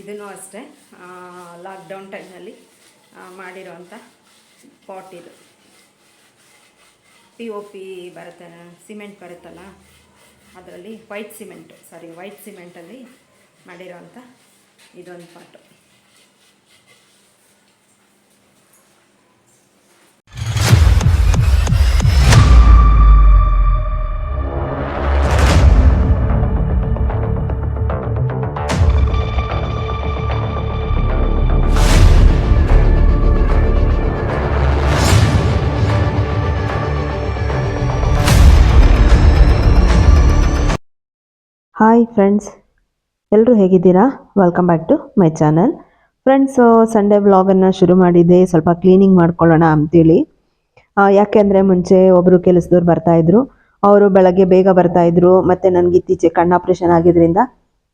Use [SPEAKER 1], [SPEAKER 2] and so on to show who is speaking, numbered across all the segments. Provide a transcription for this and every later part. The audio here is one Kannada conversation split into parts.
[SPEAKER 1] ಇದನ್ನು ಅಷ್ಟೇ ಲಾಕ್ಡೌನ್ ಟೈಮ್ನಲ್ಲಿ ಮಾಡಿರೋವಂಥ ಪಾಟ್ ಇದು. ಪಿ ಒ ಪಿ ಬರುತ್ತೆ ಸಿಮೆಂಟ್ ಬರುತ್ತಲ್ಲ, ಅದರಲ್ಲಿ ವೈಟ್ ಸಿಮೆಂಟ್ ಸಾರಿ ವೈಟ್ ಸಿಮೆಂಟಲ್ಲಿ ಮಾಡಿರೋವಂಥ ಇದೊಂದು ಪಾಟು
[SPEAKER 2] ಹಾಯ್ ಫ್ರೆಂಡ್ಸ್ ಎಲ್ಲರೂ ಹೇಗಿದ್ದೀರಾ? Welcome back to my channel friends Sunday ವ್ಲಾಗನ್ನು ಶುರು ಮಾಡಿದ್ದೆ. ಸ್ವಲ್ಪ ಕ್ಲೀನಿಂಗ್ ಮಾಡ್ಕೊಳ್ಳೋಣ ಅಂತೇಳಿ. ಯಾಕೆ ಯಾಕೆಂದರೆ ಮುಂಚೆ ಒಬ್ಬರು ಕೆಲಸದವ್ರು ಬರ್ತಾಯಿದ್ರು ಅವರು ಬೆಳಗ್ಗೆ ಬೇಗ ಬರ್ತಾಯಿದ್ರು ಮತ್ತು ನನಗೆ ಇತ್ತೀಚೆ ಕಣ್ಣು ಆಪ್ರೇಷನ್ ಆಗಿದ್ದರಿಂದ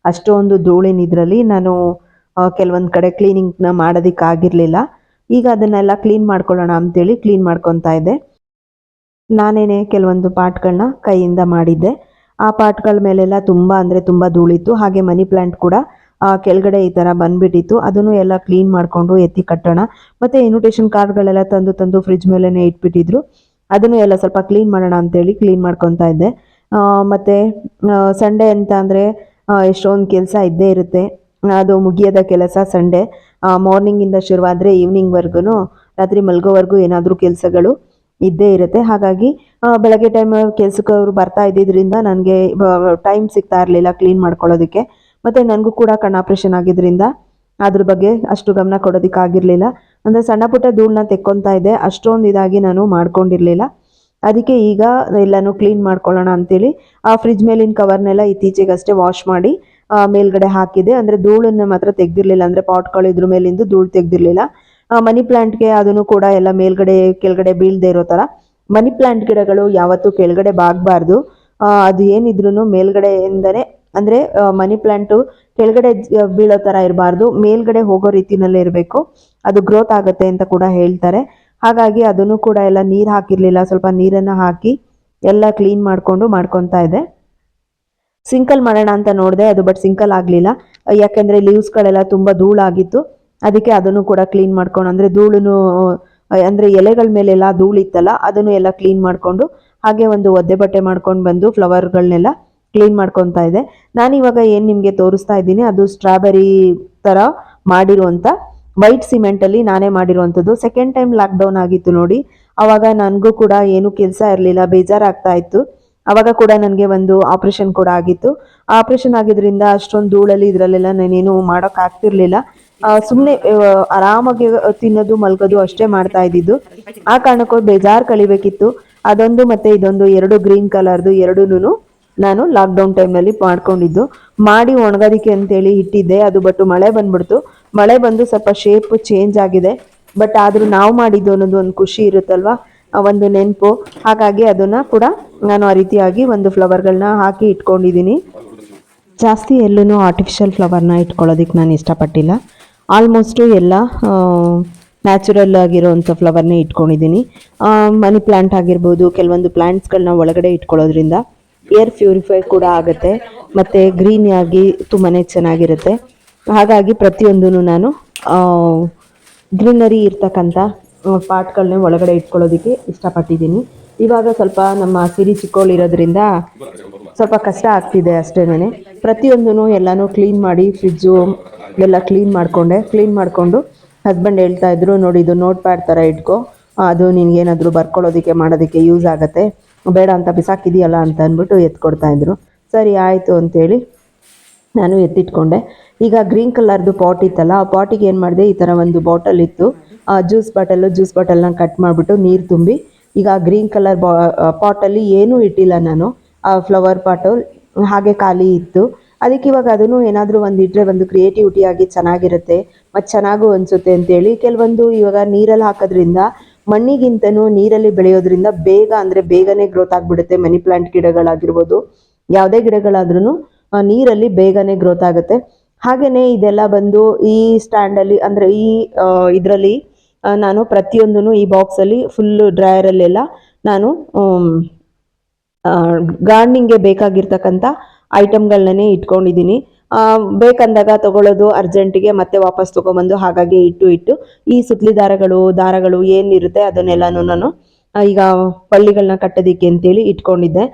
[SPEAKER 2] ಅಷ್ಟೊಂದು ಧೂಳಿನ ಇದರಲ್ಲಿ ನಾನು ಕೆಲವೊಂದು ಕಡೆ ಕ್ಲೀನಿಂಗ್ನ ಮಾಡೋದಕ್ಕಾಗಿರಲಿಲ್ಲ ಈಗ ಅದನ್ನೆಲ್ಲ ಕ್ಲೀನ್ ಮಾಡ್ಕೊಳ್ಳೋಣ ಅಂತೇಳಿ. ಕ್ಲೀನ್ ಮಾಡ್ಕೊತಾ ಇದ್ದೆ. ನಾನೇನೆ ಕೆಲವೊಂದು ಪಾಟ್ಗಳನ್ನ ಕೈಯಿಂದ ಮಾಡಿದ್ದೆ. ಆ ಪಾಟ್ಗಳ ಮೇಲೆಲ್ಲ ತುಂಬ ಅಂದರೆ ತುಂಬ ಧೂಳಿತ್ತು. ಹಾಗೆ ಮನಿ ಪ್ಲ್ಯಾಂಟ್ ಕೂಡ ಕೆಳಗಡೆ ಈ ಥರ ಬಂದ್ಬಿಟ್ಟಿತ್ತು. ಅದನ್ನು ಎಲ್ಲ ಕ್ಲೀನ್ ಮಾಡಿಕೊಂಡು ಎತ್ತಿ ಕಟ್ಟೋಣ. ಮತ್ತು ಇನ್ವಿಟೇಷನ್ ಕಾರ್ಡ್ಗಳೆಲ್ಲ ತಂದು ತಂದು ಫ್ರಿಜ್ ಮೇಲೇ ಇಟ್ಬಿಟ್ಟಿದ್ರು. ಅದನ್ನು ಎಲ್ಲ ಸ್ವಲ್ಪ ಕ್ಲೀನ್ ಮಾಡೋಣ ಅಂತೇಳಿ ಕ್ಲೀನ್ ಮಾಡ್ಕೊತಾ ಇದ್ದೆ. ಮತ್ತು ಮತ್ತೆ ಸಂಡೇ ಅಂತ ಅಂದರೆ ಎಷ್ಟೊಂದು ಕೆಲಸ ಇದ್ದೇ ಇರುತ್ತೆ. ಅದು ಮುಗಿಯದ ಕೆಲಸ ಸಂಡೇ. ಮಾರ್ನಿಂಗಿಂದ ಶುರುವಾದರೆ ಈವ್ನಿಂಗ್ವರೆಗೂ ರಾತ್ರಿ ಮಲ್ಗೋವರೆಗೂ ಏನಾದರೂ ಕೆಲಸಗಳು. ಇದ್ದೇ ಇರುತ್ತೆ. ಹಾಗಾಗಿ ಬೆಳಗ್ಗೆ ಟೈಮ್ ಕೆಲಸಕ್ಕೆ ಅವರು ಬರ್ತಾ ಇದ್ದಿದ್ರಿಂದ ನನಗೆ ಟೈಮ್ ಸಿಗ್ತಾ ಇರಲಿಲ್ಲ ಕ್ಲೀನ್ ಮಾಡ್ಕೊಳ್ಳೋದಕ್ಕೆ. ಮತ್ತು ನನಗೂ ಕೂಡ ಕಣ್ಣು ಆಪ್ರೇಷನ್ ಆಗಿದ್ದರಿಂದ ಅದ್ರ ಬಗ್ಗೆ ಅಷ್ಟು ಗಮನ ಕೊಡೋದಕ್ಕಾಗಿರಲಿಲ್ಲ ಅಂದರೆ ಸಣ್ಣ ಪುಟ್ಟ ಧೂಳನ್ನ ತೆಕ್ಕೊತಾ ಇದ್ದೆ. ಅಷ್ಟೊಂದು ಇದಾಗಿ ನಾನು ಮಾಡ್ಕೊಂಡಿರಲಿಲ್ಲ. ಅದಕ್ಕೆ ಈಗ ಎಲ್ಲನೂ ಕ್ಲೀನ್ ಮಾಡ್ಕೊಳ್ಳೋಣ ಅಂತೇಳಿ, ಆ ಫ್ರಿಜ್ ಮೇಲಿನ ಕವರ್ನೆಲ್ಲ ಇತ್ತೀಚೆಗಷ್ಟೇ ವಾಶ್ ಮಾಡಿ ಮೇಲ್ಗಡೆ ಹಾಕಿದೆ ಅಂದರೆ ಧೂಳನ್ನು ಮಾತ್ರ ತೆಗ್ದಿರ್ಲಿಲ್ಲ. ಅಂದರೆ ಪಾಟ್ಗಳು ಇದ್ರ ಮೇಲಿಂದ ಧೂಳು ತೆಗ್ದಿರ್ಲಿಲ್ಲ. ಮನಿ ಪ್ಲಾಂಟ್ಗೆ ಅದನ್ನು ಕೂಡ ಎಲ್ಲ ಮೇಲ್ಗಡೆ, ಕೆಳಗಡೆ ಬೀಳದೆ ಇರೋ ಥರ ಮನಿ ಪ್ಲಾಂಟ್ ಗಿಡಗಳು ಯಾವತ್ತೂ ಕೆಳಗಡೆ ಬಾಗಬಾರ್ದು. ಅದು ಏನಿದ್ರು ಎಂದರೆ ಅಂದರೆ ಮನಿ ಪ್ಲಾಂಟು ಕೆಳಗಡೆ ಬೀಳೋ ಥರ ಇರಬಾರ್ದು. ಮೇಲ್ಗಡೆ ಹೋಗೋ ರೀತಿನಲ್ಲೇ ಇರಬೇಕು. ಅದು ಗ್ರೋತ್ ಆಗುತ್ತೆ ಅಂತ ಕೂಡ ಹೇಳ್ತಾರೆ. ಹಾಗಾಗಿ ಅದನ್ನು ಕೂಡ ಎಲ್ಲ ನೀರು ಹಾಕಿರಲಿಲ್ಲ, ಸ್ವಲ್ಪ ನೀರನ್ನು ಹಾಕಿ ಎಲ್ಲ ಕ್ಲೀನ್ ಮಾಡಿಕೊಂಡು ಮಾಡ್ಕೊತಾ ಇದೆ. ಸಿಂಕಲ್ ಮಾಡೋಣ ಅಂತ ನೋಡಿದೆ, ಅದು ಬಟ್ ಸಿಂಕಲ್ ಆಗಲಿಲ್ಲ. ಯಾಕೆಂದರೆ ಲೀವ್ಸ್ಗಳೆಲ್ಲ ತುಂಬ ಧೂಳಾಗಿತ್ತು. ಅದಕ್ಕೆ ಅದನ್ನು ಕೂಡ ಕ್ಲೀನ್ ಮಾಡ್ಕೊಂಡು, ಅಂದರೆ ಧೂಳನ್ನು ಅಂದರೆ ಎಲೆಗಳ ಮೇಲೆಲ್ಲ ಧೂಳಿತ್ತಲ್ಲ ಅದನ್ನು ಎಲ್ಲ ಕ್ಲೀನ್ ಮಾಡಿಕೊಂಡು, ಹಾಗೆ ಒಂದು ಒದ್ದೆ ಬಟ್ಟೆ ಮಾಡ್ಕೊಂಡು ಬಂದು ಫ್ಲವರ್ಗಳನ್ನೆಲ್ಲ ಕ್ಲೀನ್ ಮಾಡ್ಕೊತಾ ಇದೆ. ನಾನು ಇವಾಗ ಏನು ನಿಮಗೆ ತೋರಿಸ್ತಾ ಇದ್ದೀನಿ, ಅದು ಸ್ಟ್ರಾಬೆರಿ ಥರ ಮಾಡಿರುವಂಥ ವೈಟ್ ಸಿಮೆಂಟಲ್ಲಿ ನಾನೇ ಮಾಡಿರುವಂಥದ್ದು. ಸೆಕೆಂಡ್ ಟೈಮ್ ಲಾಕ್ಡೌನ್ ಆಗಿತ್ತು ನೋಡಿ ಆವಾಗ ನನಗೂ ಕೂಡ ಏನು ಕೆಲಸ ಇರಲಿಲ್ಲ, ಬೇಜಾರಾಗ್ತಾ ಇತ್ತು. ಆವಾಗ ಕೂಡ ನನಗೆ ಒಂದು ಆಪ್ರೇಷನ್ ಕೂಡ ಆಗಿತ್ತು. ಆಪ್ರೇಷನ್ ಆಗಿದ್ರಿಂದ ಅಷ್ಟೊಂದು ಧೂಳಲ್ಲಿ ಇದರಲ್ಲೆಲ್ಲ ನಾನೇನು ಮಾಡೋಕ್ಕಾಗ್ತಿರ್ಲಿಲ್ಲ ಸುಮ್ಮನೆ ಆರಾಮಾಗಿ ತಿನ್ನೋದು, ಮಲ್ಗೋದು ಅಷ್ಟೇ ಮಾಡ್ತಾ ಇದ್ದಿದ್ದು. ಆ ಕಾರಣಕ್ಕೂ ಬೇಜಾರು ಕಳಿಬೇಕಿತ್ತು. ಅದೊಂದು ಮತ್ತೆ ಇದೊಂದು ಎರಡು ಗ್ರೀನ್ ಕಲರ್ದು ಎರಡೂನು ನಾನು ಲಾಕ್ಡೌನ್ ಟೈಮ್ನಲ್ಲಿ ಮಾಡ್ಕೊಂಡಿದ್ದು. ಮಾಡಿ ಒಣಗೋದಿಕ್ಕೆ ಅಂತೇಳಿ ಇಟ್ಟಿದ್ದೆ. ಅದು ಬಟ್ ಮಳೆ ಬಂದ್ಬಿಡ್ತು. ಮಳೆ ಬಂದು ಸ್ವಲ್ಪ ಶೇಪ್ ಚೇಂಜ್ ಆಗಿದೆ. ಬಟ್ ಆದರೂ ನಾವು ಮಾಡಿದ್ದು ಅನ್ನೋದು ಒಂದು ಖುಷಿ ಇರುತ್ತಲ್ವಾ? ಒಂದು ನೆನಪು. ಹಾಗಾಗಿ ಅದನ್ನು ಕೂಡ ನಾನು ಆ ರೀತಿಯಾಗಿ ಒಂದು ಫ್ಲವರ್ಗಳನ್ನ ಹಾಕಿ ಇಟ್ಕೊಂಡಿದ್ದೀನಿ. ಜಾಸ್ತಿ ಎಲ್ಲೂ ಆರ್ಟಿಫಿಷಿಯಲ್ ಫ್ಲವರ್ನ ಇಟ್ಕೊಳ್ಳೋದಿಕ್ಕೆ ನಾನು ಇಷ್ಟಪಟ್ಟಿಲ್ಲ. ಆಲ್ಮೋಸ್ಟು ಎಲ್ಲ ನ್ಯಾಚುರಲ್ ಆಗಿರೋವಂಥ ಫ್ಲವರ್ನೇ ಇಟ್ಕೊಂಡಿದ್ದೀನಿ. ಮನಿ ಪ್ಲ್ಯಾಂಟ್ ಆಗಿರ್ಬೋದು, ಕೆಲವೊಂದು ಪ್ಲ್ಯಾಂಟ್ಸ್ಗಳನ್ನ ಒಳಗಡೆ ಇಟ್ಕೊಳ್ಳೋದ್ರಿಂದ ಏರ್ ಪ್ಯೂರಿಫೈ ಕೂಡ ಆಗುತ್ತೆ, ಮತ್ತು ಗ್ರೀನ್ ಆಗಿ ತುಂಬಾ ಚೆನ್ನಾಗಿರುತ್ತೆ. ಹಾಗಾಗಿ ಪ್ರತಿಯೊಂದೂ ನಾನು ಗ್ರೀನರಿ ಇರ್ತಕ್ಕಂಥ ಪಾಟ್ಗಳನ್ನೇ ಒಳಗಡೆ ಇಟ್ಕೊಳ್ಳೋದಕ್ಕೆ ಇಷ್ಟಪಟ್ಟಿದ್ದೀನಿ. ಇವಾಗ ಸ್ವಲ್ಪ ನಮ್ಮ ಸಿರಿ ಚಿಕ್ಕೋಳಿರೋದ್ರಿಂದ ಸ್ವಲ್ಪ ಕಷ್ಟ ಆಗ್ತಿದೆ ಅಷ್ಟೇನೆ. ಪ್ರತಿಯೊಂದೂ ಎಲ್ಲನೂ ಕ್ಲೀನ್ ಮಾಡಿ, ಫ್ರಿಜ್ಜು ಎಲ್ಲ ಕ್ಲೀನ್ ಮಾಡಿಕೊಂಡೆ. ಕ್ಲೀನ್ ಮಾಡಿಕೊಂಡು ಹಸ್ಬೆಂಡ್ ಹೇಳ್ತಾ ಇದ್ರು, ನೋಡಿ, ಇದು ನೋಟ್ ಪ್ಯಾಡ್ ಥರ ಇಟ್ಕೋ. ಅದು ನಿನಗೇನಾದರೂ ಬರ್ಕೊಳ್ಳೋದಕ್ಕೆ ಮಾಡೋದಕ್ಕೆ ಯೂಸ್ ಆಗುತ್ತೆ. ಬೇಡ ಅಂತ ಬಿಸಾಕಿದೆಯಲ್ಲ ಅಂತ ಅಂದ್ಬಿಟ್ಟು ಎತ್ಕೊಡ್ತಾ ಇದ್ರು. ಸರಿ, ಆಯಿತು ಅಂತೇಳಿ ನಾನು ಎತ್ತಿಟ್ಕೊಂಡೆ. ಈಗ ಗ್ರೀನ್ ಕಲರ್ದು ಪಾಟ್ ಇತ್ತಲ್ಲ, ಆ ಪಾಟಿಗೆ ಏನು ಮಾಡಿದೆ? ಈ ಥರ ಒಂದು ಬಾಟಲ್ ಇತ್ತು. ಜ್ಯೂಸ್ ಬಾಟಲ್ಲು ಜ್ಯೂಸ್ ಬಾಟಲ್ನ ಕಟ್ ಮಾಡಿಬಿಟ್ಟು ನೀರು ತುಂಬಿ, ಈಗ ಗ್ರೀನ್ ಕಲರ್ ಬಾ ಪಾಟಲ್ಲಿ ಏನೂ ಇಟ್ಟಿಲ್ಲ ನಾನು. ಆ ಫ್ಲವರ್ ಪಾಟು ಹಾಗೆ ಖಾಲಿ ಇತ್ತು. ಅದಕ್ಕೆ ಇವಾಗ ಅದನ್ನು ಏನಾದರೂ ಒಂದು ಇಟ್ಟರೆ ಒಂದು ಕ್ರಿಯೇಟಿವಿಟಿ ಆಗಿ ಚೆನ್ನಾಗಿರುತ್ತೆ, ಮತ್ತು ಚೆನ್ನಾಗೂ ಅನಿಸುತ್ತೆ ಅಂತೇಳಿ. ಕೆಲವೊಂದು ಇವಾಗ ನೀರಲ್ಲಿ ಹಾಕೋದ್ರಿಂದ ಮಣ್ಣಿಗಿಂತನೂ ನೀರಲ್ಲಿ ಬೆಳೆಯೋದ್ರಿಂದ ಬೇಗ ಅಂದರೆ ಬೇಗನೆ ಗ್ರೋತ್ ಆಗಿಬಿಡುತ್ತೆ. ಮನಿ ಪ್ಲಾಂಟ್ ಗಿಡಗಳಾಗಿರ್ಬೋದು, ಯಾವುದೇ ಗಿಡಗಳಾದ್ರೂ ನೀರಲ್ಲಿ ಬೇಗನೆ ಗ್ರೋತ್ ಆಗುತ್ತೆ. ಹಾಗೆಯೇ ಇದೆಲ್ಲ ಬಂದು ಈ ಸ್ಟ್ಯಾಂಡಲ್ಲಿ ಅಂದರೆ ಈ ಇದರಲ್ಲಿ ನಾನು ಪ್ರತಿಯೊಂದೂ ಈ ಬಾಕ್ಸಲ್ಲಿ ಫುಲ್ಲು ಡ್ರಯರಲ್ಲೆಲ್ಲ ನಾನು ಗಾರ್ಡನಿಂಗ್ಗೆ ಬೇಕಾಗಿರ್ತಕ್ಕಂಥ ಐಟಮ್ಗಳನ್ನೇ ಇಟ್ಕೊಂಡಿದ್ದೀನಿ. ಬೇಕಂದಾಗ ತಗೊಳ್ಳೋದು ಅರ್ಜೆಂಟಿಗೆ ಮತ್ತೆ ವಾಪಸ್ ತೊಗೊಬಂದು ಹಾಗಾಗಿ ಇಟ್ಟು ಇಟ್ಟು ಈ ಸುತ್ತಲಿ ದಾರಗಳು ದಾರಗಳು ಏನಿರುತ್ತೆ ಅದನ್ನೆಲ್ಲನೂ ನಾನು ಈಗ ಪಳ್ಳಿಗಳನ್ನ ಕಟ್ಟೋದಿಕ್ಕೆ ಅಂತೇಳಿ ಇಟ್ಕೊಂಡಿದ್ದೆ.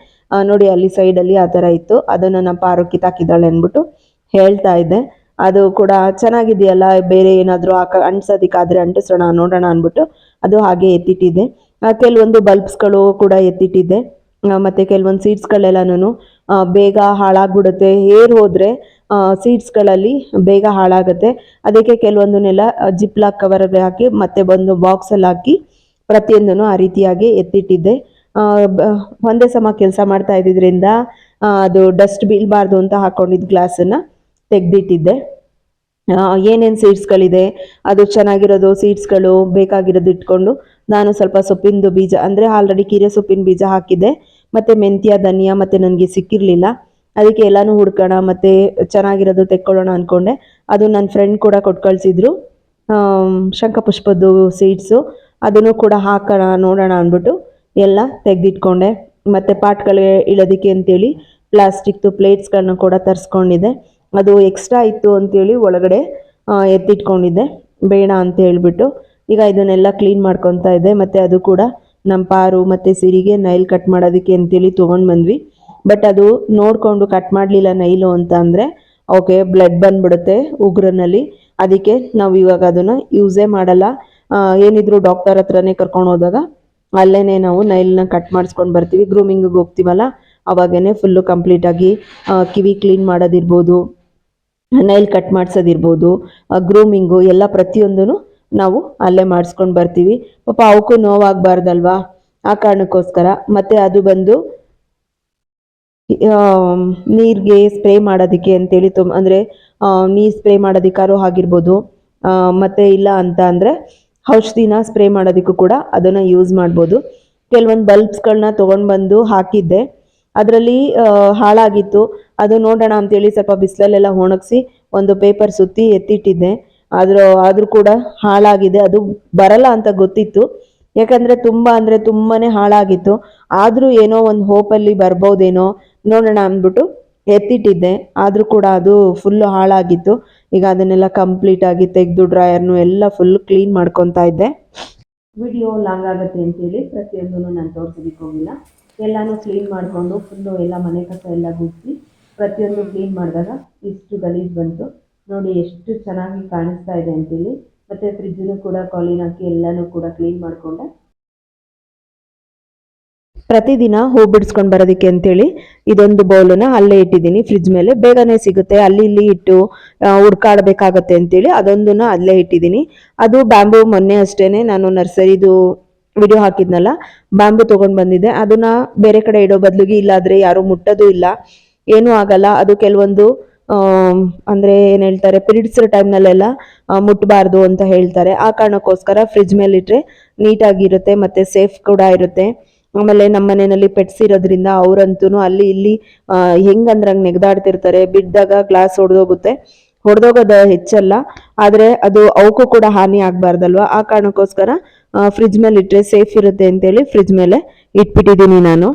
[SPEAKER 2] ನೋಡಿ ಅಲ್ಲಿ ಸೈಡಲ್ಲಿ ಆ ಥರ ಇತ್ತು. ಅದನ್ನು ನಮ್ಮ ಪಾರು ಕಿತ್ತಾಕಿದ್ದಾಳೆ ಅಂದ್ಬಿಟ್ಟು ಹೇಳ್ತಾ ಇದ್ದೆ. ಅದು ಕೂಡ ಚೆನ್ನಾಗಿದೆಯಲ್ಲ, ಬೇರೆ ಏನಾದರೂ ಹಾಕ ಅಂಟಿಸೋದಕ್ಕಾದರೆ ಅಂಟಿಸೋಣ, ನೋಡೋಣ ಅಂದ್ಬಿಟ್ಟು ಅದು ಹಾಗೆ ಎತ್ತಿಟ್ಟಿದ್ದೆ. ಕೆಲವೊಂದು ಬಲ್ಬ್ಸ್ಗಳು ಕೂಡ ಎತ್ತಿಟ್ಟಿದ್ದೆ. ಮತ್ತೆ ಕೆಲವೊಂದು ಸೀಡ್ಸ್ಗಳೆಲ್ಲನೂ ಬೇಗ ಹಾಳಾಗ್ಬಿಡುತ್ತೆ. ಏರ್ ಹೋದರೆ ಸೀಡ್ಸ್ಗಳಲ್ಲಿ ಬೇಗ ಹಾಳಾಗುತ್ತೆ. ಅದಕ್ಕೆ ಕೆಲವೊಂದನ್ನೆಲ್ಲ ಜಿಪ್ಲಾಕ್ ಕವರಲ್ಲಿ ಹಾಕಿ, ಮತ್ತೆ ಬಂದು ಬಾಕ್ಸಲ್ಲಿ ಹಾಕಿ, ಪ್ರತಿಯೊಂದನ್ನು ಆ ರೀತಿಯಾಗಿ ಎತ್ತಿಟ್ಟಿದ್ದೆ. ಒಂದೇ ಸಮ ಕೆಲಸ ಮಾಡ್ತಾ ಇದ್ದಿದ್ರಿಂದ ಅದು ಡಸ್ಟ್ ಬೀಳಬಾರ್ದು ಅಂತ ಹಾಕೊಂಡಿದ್ದ ಗ್ಲಾಸನ್ನು ತೆಗೆದಿಟ್ಟಿದ್ದೆ. ಏನೇನು ಸೀಡ್ಸ್ಗಳಿದೆ ಅದು ಚೆನ್ನಾಗಿರೋದು ಸೀಡ್ಸ್ಗಳು ಬೇಕಾಗಿರೋದು ಇಟ್ಕೊಂಡು ನಾನು ಸ್ವಲ್ಪ ಸೊಪ್ಪಿಂದು ಬೀಜ, ಅಂದರೆ ಆಲ್ರೆಡಿ ಕೀರೆ ಸೊಪ್ಪಿನ ಬೀಜ ಹಾಕಿದ್ದೆ. ಮತ್ತು ಮೆಂತ್ಯ, ಧನಿಯಾ ಮತ್ತು ನನಗೆ ಸಿಕ್ಕಿರಲಿಲ್ಲ. ಅದಕ್ಕೆ ಎಲ್ಲನೂ ಹುಡ್ಕೋಣ, ಮತ್ತು ಚೆನ್ನಾಗಿರೋದು ತೆಕ್ಕೊಳ್ಳೋಣ ಅಂದ್ಕೊಂಡೆ ಅದು ನನ್ನ ಫ್ರೆಂಡ್ ಕೂಡ ಕೊಟ್ಟು ಕಳಿಸಿದ್ರು ಶಂಖಪುಷ್ಪದ್ದು ಸೀಡ್ಸು ಅದನ್ನು ಕೂಡ ಹಾಕೋಣ, ನೋಡೋಣ ಅಂದ್ಬಿಟ್ಟು ಎಲ್ಲ ತೆಗೆದಿಟ್ಕೊಂಡೆ. ಮತ್ತು ಪಾಟ್ಗಳಿಗೆ ಇಳೋದಕ್ಕೆ ಅಂತೇಳಿ ಪ್ಲಾಸ್ಟಿಕ್ದು ಪ್ಲೇಟ್ಸ್ಗಳನ್ನ ಕೂಡ ತರಿಸ್ಕೊಂಡಿದ್ದೆ. ಅದು ಎಕ್ಸ್ಟ್ರಾ ಇತ್ತು ಅಂತೇಳಿ ಒಳಗಡೆ ಎತ್ತಿಟ್ಕೊಂಡಿದ್ದೆ. ಬೇಡ ಅಂತ ಹೇಳ್ಬಿಟ್ಟು ಈಗ ಇದನ್ನೆಲ್ಲ ಕ್ಲೀನ್ ಮಾಡ್ಕೊತಾ ಇದೆ ಮತ್ತು ಅದು ಕೂಡ ನಮ್ಮ ಪಾರು ಮತ್ತು ಸಿರಿಗೆ ನೈಲ್ ಕಟ್ ಮಾಡೋದಕ್ಕೆ ಅಂತೇಳಿ ತೊಗೊಂಡು ಬಂದ್ವಿ. ಬಟ್ ಅದು ನೋಡಿಕೊಂಡು ಕಟ್ ಮಾಡಲಿಲ್ಲ ನೈಲು ಅಂತ ಅಂದರೆ ಓಕೆ ಬ್ಲಡ್ ಬಂದ್ಬಿಡುತ್ತೆ ಉಗ್ರನಲ್ಲಿ. ಅದಕ್ಕೆ ನಾವು ಇವಾಗ ಅದನ್ನು ಯೂಸೇ ಮಾಡಲ್ಲ. ಏನಿದ್ರು ಡಾಕ್ಟರ್ ಹತ್ರನೇ ಕರ್ಕೊಂಡು ಹೋದಾಗ ಅಲ್ಲೇ ನಾವು ನೈಲ್ನ ಕಟ್ ಮಾಡಿಸ್ಕೊಂಡು ಬರ್ತೀವಿ. ಗ್ರೂಮಿಂಗಿಗೆ ಹೋಗ್ತೀವಲ್ಲ ಅವಾಗೇ ಫುಲ್ಲು ಕಂಪ್ಲೀಟಾಗಿ ಕಿವಿ ಕ್ಲೀನ್ ಮಾಡೋದಿರ್ಬೋದು ನೈಲ್ ಕಟ್ ಮಾಡಿಸೋದಿರ್ಬೋದು ಗ್ರೂಮಿಂಗು ಎಲ್ಲ ಪ್ರತಿಯೊಂದೂ ನಾವು ಅಲ್ಲೇ ಮಾಡಿಸ್ಕೊಂಡು ಬರ್ತೀವಿ. ಪಾಪ ಅವಕ್ಕೂ ನೋವಾಗಬಾರ್ದಲ್ವಾ? ಆ ಕಾರಣಕ್ಕೋಸ್ಕರ. ಮತ್ತು ಅದು ಬಂದು ನೀರಿಗೆ ಸ್ಪ್ರೇ ಮಾಡೋದಕ್ಕೆ ಅಂತೇಳಿ ತುಂಬ ಅಂದರೆ ನೀರು ಸ್ಪ್ರೇ ಮಾಡೋದಕ್ಕಾರು ಆಗಿರ್ಬೋದು. ಮತ್ತೆ ಇಲ್ಲ ಅಂತ ಅಂದರೆ, ಔಷಧಿನ ಸ್ಪ್ರೇ ಮಾಡೋದಕ್ಕೂ ಕೂಡ ಅದನ್ನು ಯೂಸ್ ಮಾಡ್ಬೋದು. ಕೆಲವೊಂದು ಬಲ್ಬ್ಸ್ಗಳನ್ನ ತೊಗೊಂಡು ಬಂದು ಹಾಕಿದ್ದೆ. ಅದರಲ್ಲಿ ಹಾಳಾಗಿತ್ತು. ಅದು ನೋಡೋಣ ಅಂತೇಳಿ ಸ್ವಲ್ಪ ಬಿಸಿಲಲ್ಲೆಲ್ಲ ಒಣಗಿಸಿ, ಒಂದು ಪೇಪರ್ ಸುತ್ತಿ ಎತ್ತಿಟ್ಟಿದ್ದೆ. ಆದರೂ ಆದರೂ ಕೂಡ ಹಾಳಾಗಿದೆ. ಅದು ಬರಲ್ಲ ಅಂತ ಗೊತ್ತಿತ್ತು. ಯಾಕಂದರೆ ತುಂಬ ಅಂದರೆ ತುಂಬಾ ಹಾಳಾಗಿತ್ತು. ಆದರೂ ಏನೋ ಒಂದು ಹೋಪಲ್ಲಿ ಬರ್ಬೋದೇನೋ ನೋಡೋಣ ಅಂದ್ಬಿಟ್ಟು ಎತ್ತಿಟ್ಟಿದ್ದೆ. ಆದರೂ ಕೂಡ ಅದು ಫುಲ್ಲು ಹಾಳಾಗಿತ್ತು. ಈಗ ಅದನ್ನೆಲ್ಲ ಕಂಪ್ಲೀಟಾಗಿ ತೆಗೆದು ಡ್ರಾಯರ್ನು ಎಲ್ಲ ಫುಲ್ ಕ್ಲೀನ್ ಮಾಡ್ಕೊತಾ ಇದ್ದೆ. ವಿಡಿಯೋ ಲಾಂಗ್ ಆಗುತ್ತೆ ಅಂತೇಳಿ ಪ್ರತಿಯೊಂದನ್ನು ನಾನು ತೋರಿಸೋದಕ್ಕೆ ಹೋಗಿಲ್ಲ. ಎಲ್ಲನೂ ಕ್ಲೀನ್ ಮಾಡಿಕೊಂಡು ಫುಲ್ಲು ಎಲ್ಲ ಮನೆ ಕಸ ಎಲ್ಲ ಗುಡಿಸಿ ಪ್ರತಿಯೊಂದು ಕ್ಲೀನ್ ಮಾಡಿದಾಗ ಇಷ್ಟು ಗಲೀಜು ಬಂತು. ನೋಡಿ ಎಷ್ಟು ಚೆನ್ನಾಗಿ ಕಾಣಿಸ್ತಾ ಇದೆ ಅಂತೇಳಿ. ಮತ್ತು ಫ್ರಿಜ್ಜನ್ನು ಕೂಡ ಕಾಲಿನ್ ಹಾಕಿ ಎಲ್ಲನೂ ಕೂಡ ಕ್ಲೀನ್ ಮಾಡಿಕೊಂಡೆ. ಪ್ರತಿದಿನ ಹೂ ಬಿಡಿಸ್ಕೊಂಡು ಬರೋದಕ್ಕೆ ಅಂತೇಳಿ ಇದೊಂದು ಬೌಲನ್ನ ಅಲ್ಲೇ ಇಟ್ಟಿದ್ದೀನಿ. ಫ್ರಿಜ್ ಮೇಲೆ ಬೇಗನೆ ಸಿಗುತ್ತೆ. ಅಲ್ಲಿ ಇಲ್ಲಿ ಇಟ್ಟು ಹುಡ್ಕಾಡಬೇಕಾಗತ್ತೆ ಅಂತೇಳಿ ಅದೊಂದನ್ನ ಅಲ್ಲೇ ಇಟ್ಟಿದ್ದೀನಿ. ಅದು ಬ್ಯಾಂಬು ಮೊನ್ನೆ ಅಷ್ಟೇನೆ ನಾನು ನರ್ಸರಿದು ವಿಡಿಯೋ ಹಾಕಿದ್ನಲ್ಲ ಬ್ಯಾಂಬು ತೊಗೊಂಡು ಬಂದಿದ್ದೆ. ಅದನ್ನ ಬೇರೆ ಕಡೆ ಇಡೋ ಬದಲಿಗೆ ಇಲ್ಲಾದ್ರೆ ಯಾರು ಮುಟ್ಟೋದು ಇಲ್ಲ. ಏನೂ ಆಗಲ್ಲ. ಅದು ಕೆಲವೊಂದು ಅಂದ್ರೆ ಏನು ಹೇಳ್ತಾರೆ ಪಿರಿಯಡ್ಸ್ ಟೈಮ್ನಲ್ಲೆಲ್ಲ ಮುಟ್ಟಬಾರ್ದು ಅಂತ ಹೇಳ್ತಾರೆ. ಆ ಕಾರಣಕ್ಕೋಸ್ಕರ ಫ್ರಿಜ್ ಮೇಲೆ ಇಟ್ಟರೆ ನೀಟಾಗಿರುತ್ತೆ ಮತ್ತೆ ಸೇಫ್ ಕೂಡ ಇರುತ್ತೆ. ಆಮೇಲೆ ನಮ್ಮ ಮನೆಯಲ್ಲಿ ಪೆಟ್ಸ್ ಇರೋದ್ರಿಂದ ಅವರಂತೂ ಅಲ್ಲಿ ಇಲ್ಲಿ ಹೆಂಗಂದ್ರೆ ಹಂಗೆ ನೆಗ್ದಾಡ್ತಿರ್ತಾರೆ. ಬಿದ್ದಾಗ ಗ್ಲಾಸ್ ಹೊಡೆದೋಗುತ್ತೆ ಹೊಡೆದೋಗೋದು ಹೆಚ್ಚಲ್ಲ. ಆದರೆ ಅದು ಅವಕ್ಕೂ ಕೂಡ ಹಾನಿ ಆಗಬಾರ್ದಲ್ವ? ಆ ಕಾರಣಕ್ಕೋಸ್ಕರ ಫ್ರಿಜ್ ಮೇಲೆ ಇಟ್ಟರೆ ಸೇಫ್ ಇರುತ್ತೆ ಅಂತೇಳಿ ಫ್ರಿಜ್ ಮೇಲೆ ಇಟ್ಬಿಟ್ಟಿದ್ದೀನಿ ನಾನು.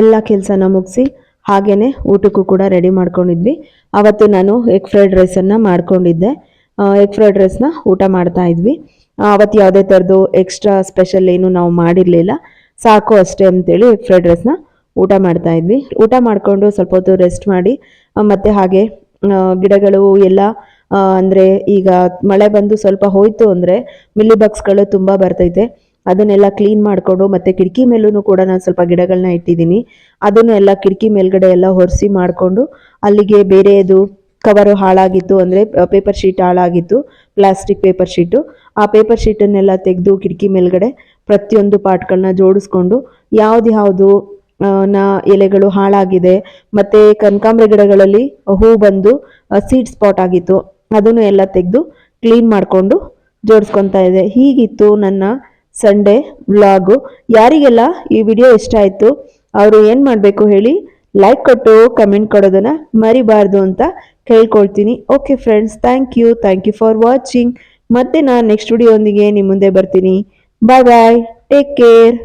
[SPEAKER 2] ಎಲ್ಲ ಕೆಲಸನ ಮುಗಿಸಿ ಹಾಗೇನೆ ಊಟಕ್ಕೂ ಕೂಡ ರೆಡಿ ಮಾಡ್ಕೊಂಡಿದ್ವಿ. ಅವತ್ತು ನಾನು ಎಗ್ ಫ್ರೈಡ್ ರೈಸನ್ನು ಮಾಡ್ಕೊಂಡಿದ್ದೆ. ಎಗ್ ಫ್ರೈಡ್ ರೈಸ್ನ ಊಟ ಮಾಡ್ತಾ ಇದ್ವಿ. ಅವತ್ತು ಯಾವುದೇ ಥರದ್ದು ಎಕ್ಸ್ಟ್ರಾ ಸ್ಪೆಷಲ್ ಏನು ನಾವು ಮಾಡಿರಲಿಲ್ಲ. ಸಾಕು ಅಷ್ಟೇ ಅಂತೇಳಿ ಎಗ್ ಫ್ರೈಡ್ ರೈಸ್ನ ಊಟ ಮಾಡ್ತಾ ಇದ್ವಿ. ಊಟ ಮಾಡಿಕೊಂಡು ಸ್ವಲ್ಪ ಹೊತ್ತು ರೆಸ್ಟ್ ಮಾಡಿ ಮತ್ತು ಹಾಗೆ ಗಿಡಗಳು ಎಲ್ಲ ಅಂದರೆ ಈಗ ಮಳೆ ಬಂದು ಸ್ವಲ್ಪ ಹೋಯಿತು ಅಂದರೆ ಮಿಲ್ಲಿ ಬಗ್ಸ್ಗಳು ತುಂಬ ಬರ್ತೈತೆ. ಅದನ್ನೆಲ್ಲ ಕ್ಲೀನ್ ಮಾಡಿಕೊಂಡು ಮತ್ತೆ ಕಿಟಕಿ ಮೇಲೂ ಕೂಡ ನಾನು ಸ್ವಲ್ಪ ಗಿಡಗಳನ್ನ ಇಟ್ಟಿದ್ದೀನಿ. ಅದನ್ನು ಎಲ್ಲ ಕಿಟಕಿ ಮೇಲ್ಗಡೆ ಎಲ್ಲ ಒರೆಸಿ ಮಾಡಿಕೊಂಡು ಅಲ್ಲಿಗೆ ಬೇರೆದು ಕವರು ಹಾಳಾಗಿತ್ತು ಅಂದರೆ ಪೇಪರ್ ಶೀಟ್ ಹಾಳಾಗಿತ್ತು ಪ್ಲಾಸ್ಟಿಕ್ ಪೇಪರ್ ಶೀಟು ಆ ಪೇಪರ್ ಶೀಟನ್ನೆಲ್ಲ ತೆಗೆದು ಕಿಟಕಿ ಮೇಲ್ಗಡೆ ಪ್ರತಿಯೊಂದು ಪಾಟ್ಗಳನ್ನ ಜೋಡಿಸ್ಕೊಂಡು ಯಾವ್ದು ಯಾವುದು ನ, ಎಲೆಗಳು ಹಾಳಾಗಿದೆ, ಮತ್ತು ಕನಕಾಂಬ್ರ ಗಿಡಗಳಲ್ಲಿ ಹೂ ಬಂದು ಸೀಡ್ ಸ್ಪಾಟ್ ಆಗಿತ್ತು. ಅದನ್ನು ಎಲ್ಲ ತೆಗೆದು ಕ್ಲೀನ್ ಮಾಡಿಕೊಂಡು ಜೋಡಿಸ್ಕೊತಾ ಇದೆ. ಹೀಗಿತ್ತು ನನ್ನ ಸಂಡೇ ವ್ಲಾಗು ಯಾರಿಗೆಲ್ಲ ಈ ವಿಡಿಯೋ ಇಷ್ಟ ಆಯಿತು, ಅವರು ಏನು ಮಾಡಬೇಕು ಹೇಳಿ ಲೈಕ್ ಕೊಟ್ಟು ಕಮೆಂಟ್ ಕೊಡೋದನ್ನು ಮರಿಬಾರ್ದು ಅಂತ ಕೇಳ್ಕೊಳ್ತೀನಿ. Okay friends thank you thank you for watching ಮತ್ತೆ ನಾನು ನೆಕ್ಸ್ಟ್ ವಿಡಿಯೋ ನಿಮ್ಮ ಮುಂದೆ ಬರ್ತೀನಿ. ಬಾಯ್ ಬಾಯ್ ಟೇಕ್ ಕೇರ್